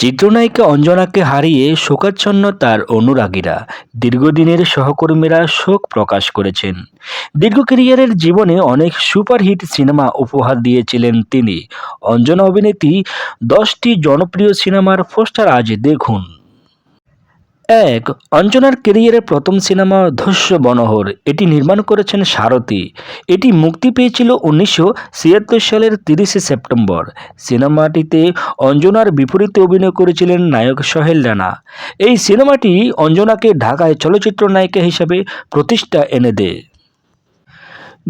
চিত্রনায়িকা অঞ্জনাকে হারিয়ে শোকাচ্ছন্ন তার অনুরাগীরা দীর্ঘদিনের সহকর্মীরা শোক প্রকাশ করেছেন। দীর্ঘ ক্যারিয়ারের জীবনে অনেক সুপারহিট সিনেমা উপহার দিয়েছিলেন তিনি। অঞ্জনা অভিনেত্রী, দশটি জনপ্রিয় সিনেমার পোস্টার আজ দেখুন। এক, অঞ্জনার কেরিয়ারের প্রথম সিনেমা ধস্য বনহর। এটি নির্মাণ করেছেন সারথী। এটি মুক্তি পেয়েছিল উনিশশো ছিয়াত্তর সালের তিরিশে সেপ্টেম্বর। সিনেমাটিতে অঞ্জনার বিপরীতে অভিনয় করেছিলেন নায়ক সোহেল রানা। এই সিনেমাটি অঞ্জনাকে ঢাকায় চলচ্চিত্র নায়িকা হিসাবে প্রতিষ্ঠা এনে দেয়।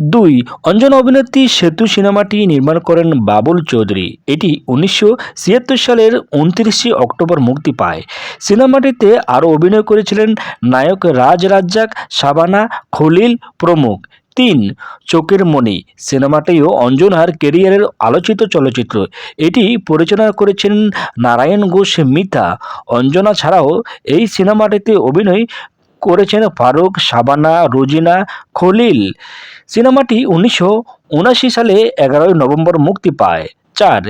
দুই, অঞ্জন অভিনেত্রী সেতু সিনেমাটি নির্মাণ করেন বাবুল চৌধুরী। এটি উনিশশো ছিয়াত্তর সালের উনত্রিশে অক্টোবর মুক্তি পায়। সিনেমাটিতে আরও অভিনয় করেছিলেন নায়ক রাজ রাজ্জাক শাবানা খলিল প্রমুখ। তিন, চোখের মণি। সিনেমাটিও অঞ্জনার কেরিয়ারের আলোচিত চলচ্চিত্র। এটি পরিচালনা করেছেন নারায়ণ ঘোষ মিতা। অঞ্জনা ছাড়াও এই সিনেমাটিতে অভিনয় করেছেন ফারুক, শাবানা, রোজিনা, খলিল। সিনেমাটি উনিশশো উনাশি সালে এগারোই নভেম্বর মুক্তি পায়। চার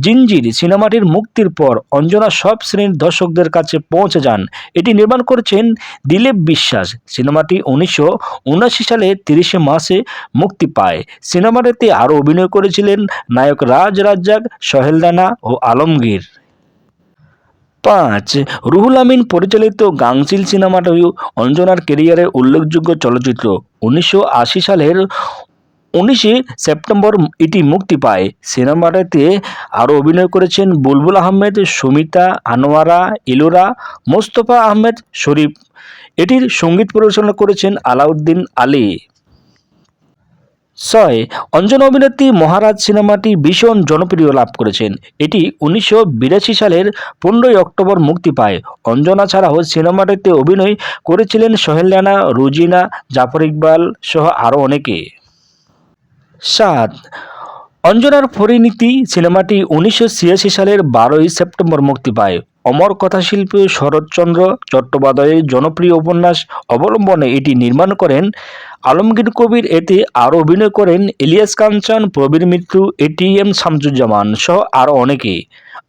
জিঞ্জির সিনেমাটির মুক্তির পর অঞ্জনা সব শ্রেণির দর্শকদের কাছে পৌঁছে যান। এটি নির্মাণ করেছেন দিলীপ বিশ্বাস। সিনেমাটি উনিশশো উনাশি সালে তিরিশে মাসে মুক্তি পায়। সিনেমাটিতে আরও অভিনয় করেছিলেন নায়ক রাজ রাজ্জাক, সোহেল রানা ও আলমগীর। পাঁচ, রুহুল আমিন পরিচালিত গাংচিল সিনেমাটিও অঞ্জনার কেরিয়ারের উল্লেখযোগ্য চলচ্চিত্র। উনিশশো আশি সালের উনিশে সেপ্টেম্বর এটি মুক্তি পায়। সিনেমাটিতে আরও অভিনয় করেছেন বুলবুল আহমেদ, সুমিতা আনোয়ারা, ইলোরা, মোস্তফা আহমেদ, শরীফ। এটির সংগীত পরিচালনা করেছেন আলাউদ্দিন আলী। ছয়, অঞ্জনা অভিনেত্রী মহারাজ সিনেমাটি ভীষণ জনপ্রিয় লাভ করেছেন। এটি উনিশশো বিরাশি সালের পনেরোই অক্টোবর মুক্তি পায়। অঞ্জনা ছাড়াও সিনেমাটিতে অভিনয় করেছিলেন সোহেল রানা, রুজিনা, জাফর ইকবাল সহ আরও অনেকে। সাত, অঞ্জনার পরিণীতি সিনেমাটি উনিশশো ছিয়াশি সালের বারোই সেপ্টেম্বর মুক্তি পায়। অমর কথাশিল্পী শরৎচন্দ্র চট্টোপাধ্যায়ের জনপ্রিয় উপন্যাস অবলম্বনে এটি নির্মাণ করেন আলমগীর কবির এতে আরও অভিনয় করেন ইলিয়াস কাঞ্চন, প্রবীর মিত্র এটিএম শামসুজ্জামান সহ আরও অনেকে।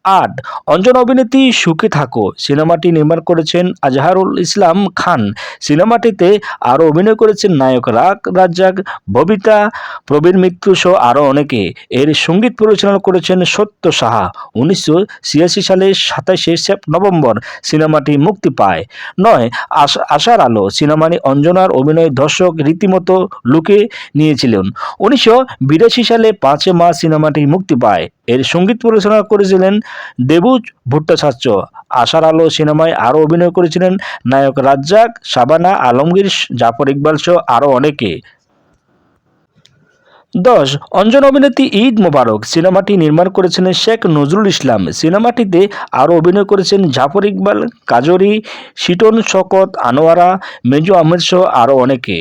আট, অঞ্জন অভিনেত্রী সুখে থাকো। সিনেমাটি নির্মাণ করেছেন আজহারুল ইসলাম খান। সিনেমাটিতে আরও অভিনয় করেছেন নায়ক রাগ রাজ্জাক, ববিতা, প্রবীর মিত্র সহ আরও অনেকে। এর সংগীত পরিচালনা করেছেন সত্য সাহা। উনিশশো ছিয়াশি সালের সাতাশে নভেম্বর সিনেমাটি মুক্তি পায়। নয়, আশ- আশার আলো। সিনেমাটি অঞ্জনার অভিনয় দর্শক রীতিমতো লুকে নিয়েছিলেন। উনিশশো বিরাশি সালে পাঁচে মার্চ সিনেমাটি মুক্তি পায়। এর সংগীত পরিচালনা করেছিলেন দেবু ভট্টাচার্য। আশার আলো সিনেমায় আরও অভিনয় করেছিলেন নায়ক রাজ্জাক, শাবানা, আলমগীর, জাফর ইকবাল সহ আরও অনেকে। দশ, অঞ্জন অভিনেত্রী ঈদ মোবারক। সিনেমাটি নির্মাণ করেছেন শেখ নজরুল ইসলাম। সিনেমাটিতে আরও অভিনয় করেছেন জাফর ইকবাল, কাজরি, শিটন শকত আনোয়ারা, মেজু আহমেদ সহ আরও অনেকে।